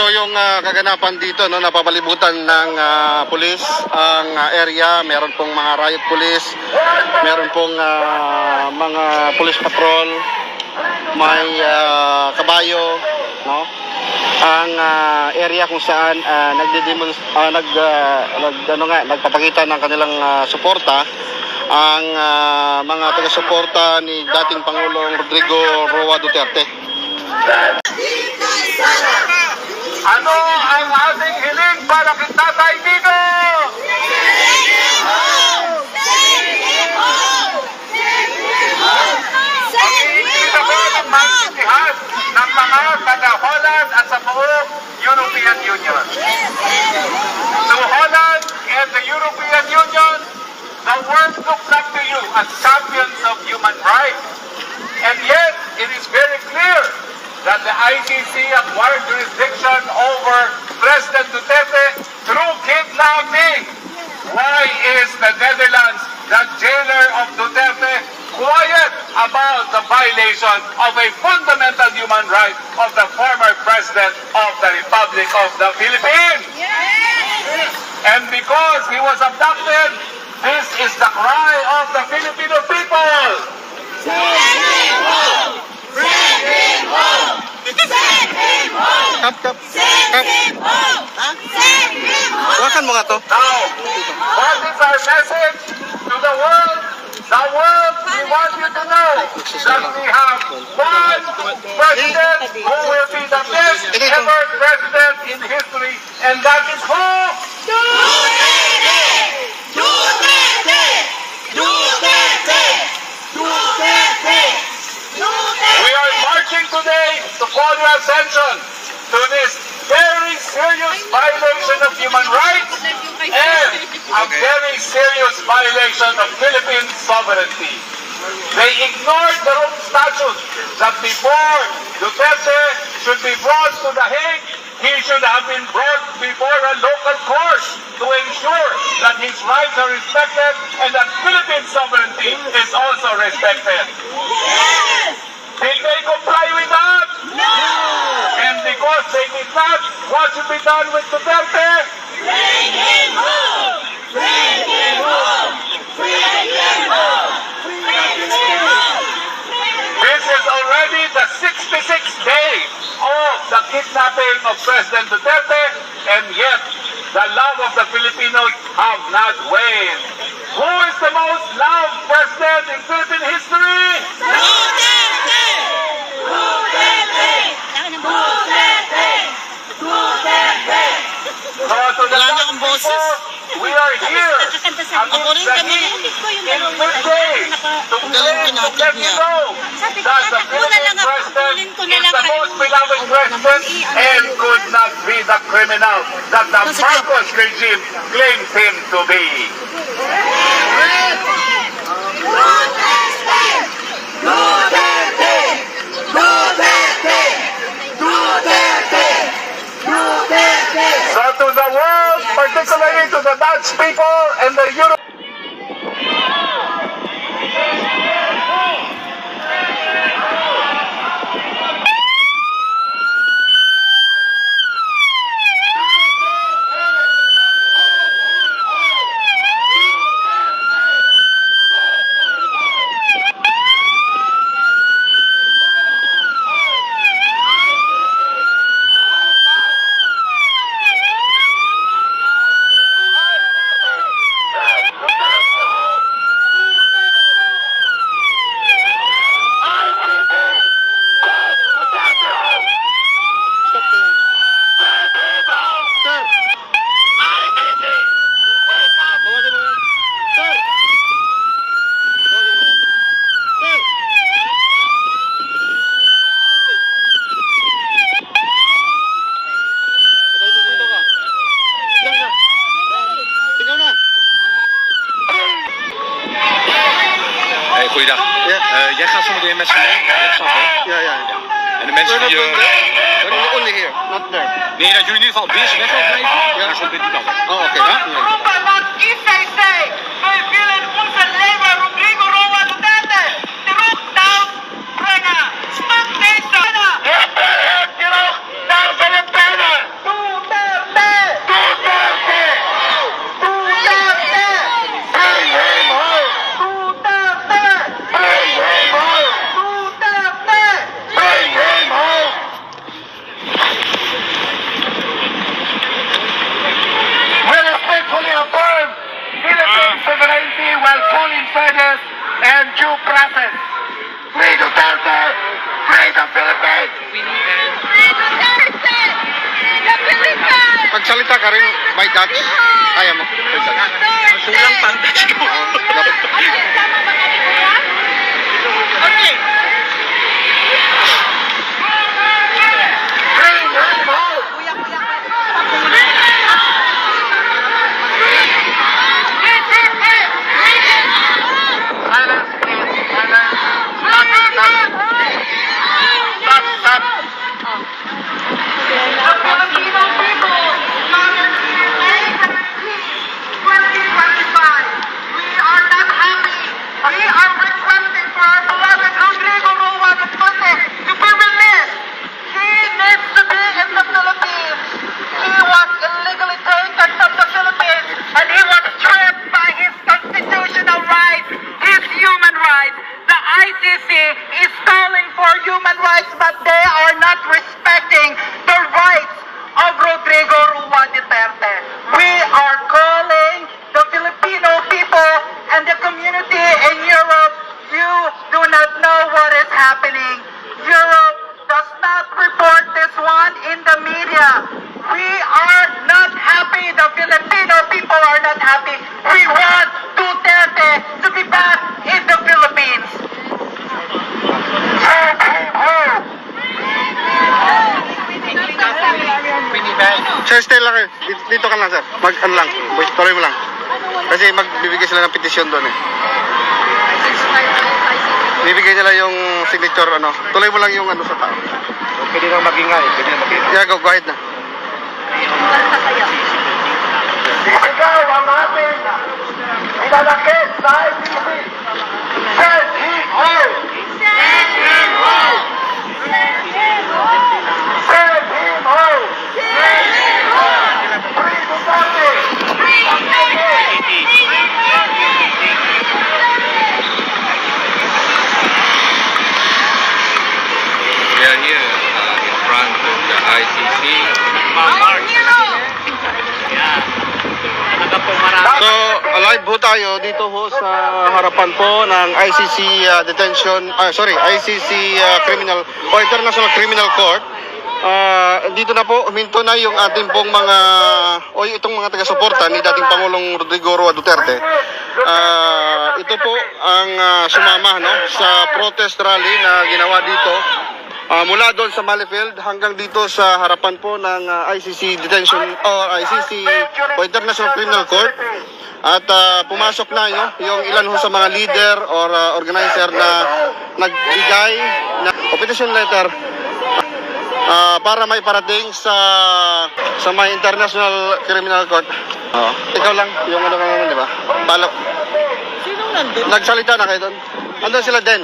ito yung ah, kaganapan dito no? Napapalibutan ng ah, pulis ang ah, area, meron pong mga riot police, meron pong ah, mga police patrol, may ah, kabayo, no? Ang ah, area kung saan uh, nagdedemons ah, nag ah, nag ano nga nagpapakita ng kanilang ah, suporta. Ang ah, mga taga-suporta ni dating Pangulong Rodrigo Roa Duterte. Ano ang ating hiling para kay Tatay ba ng mga taga-Holland at sa buong European Union? To Holland and the European Union, the world looks up to you as about the violation of a fundamental human right of the former President of the Republic of the Philippines? And because he was abducted, this is the cry of the Filipino people. Kap, kap, kap. Wakan mo nga to. Now, what is our message to the world? The world, we want you to know that we have one president who will be the best ever president in history, and that is who? Duterte! Duterte! Duterte! Duterte! We are marching today to call your attention to this very serious violation of human rights and a very serious violation of Philippine sovereignty. They ignored their own statutes that before Duterte should be brought to the Hague, he should have been brought before a local court to ensure that his rights are respected and that Philippine sovereignty is also respected. Yes! Did they comply with that? No! And because they did not, what should be done with Duterte? This is already the 66th day of the kidnapping of President Duterte, and yet the love of the Filipinos have not waned. Who is the most loved president in Philippine history? So to the Wala na Dutch akong boses. people, we are here. Ako rin kami. in good day to Ang galing kayo. most and could not be the criminal that the Marcos regime claims him to be. So to the world, particularly to the Dutch people gaat zo meteen met z'n mee, ik snap het. Ja, ja. En de mensen die... We're only here. Not there. nee, dat jullie in ieder geval deze weg gaan blijven. Ja, dan komt dit niet anders. Oh, okay. Ja? Marcos. Free Duterte! Free the Philippines! Magsalita ka rin by Dutch. Kaya mo. Dutch. Kulang pang Dutch ko. Happy. We want Duterte to be back in the Philippines. Sir, stay lang kayo. Dito, dito ka lang, sir. Mag, ano lang. Tuloy mo lang. Kasi magbibigay sila ng petisyon doon eh. Bibigay nila yung signature, ano. Tuloy mo lang yung ano sa tao. Pwede nang magingay. Pwede nang magingay. Yeah, go, go ahead na. Ikaw ang Então, amados, vida daquele sai de mim. Jesus, alive po tayo dito ho sa harapan po ng ICC uh, detention, ah, sorry, ICC uh, criminal o International Criminal Court. Ah, dito na po, huminto na yung ating pong mga, o itong mga taga-suporta ni dating Pangulong Rodrigo Roa Duterte. Ah, ito po ang ah, sumama no, sa protest rally na ginawa dito Ah, mula doon sa Malifield hanggang dito sa harapan po ng ah, ICC detention o ICC o International Criminal Court at ah, pumasok na no, yung ilan ho sa mga leader or ah, organizer na nagbigay na o petition letter ah, para may parating sa sa may International Criminal Court. Oo. ikaw lang yung ano ka naman, di ba? Palo. Sino nandun? Nagsalita na kayo doon. Andun sila din.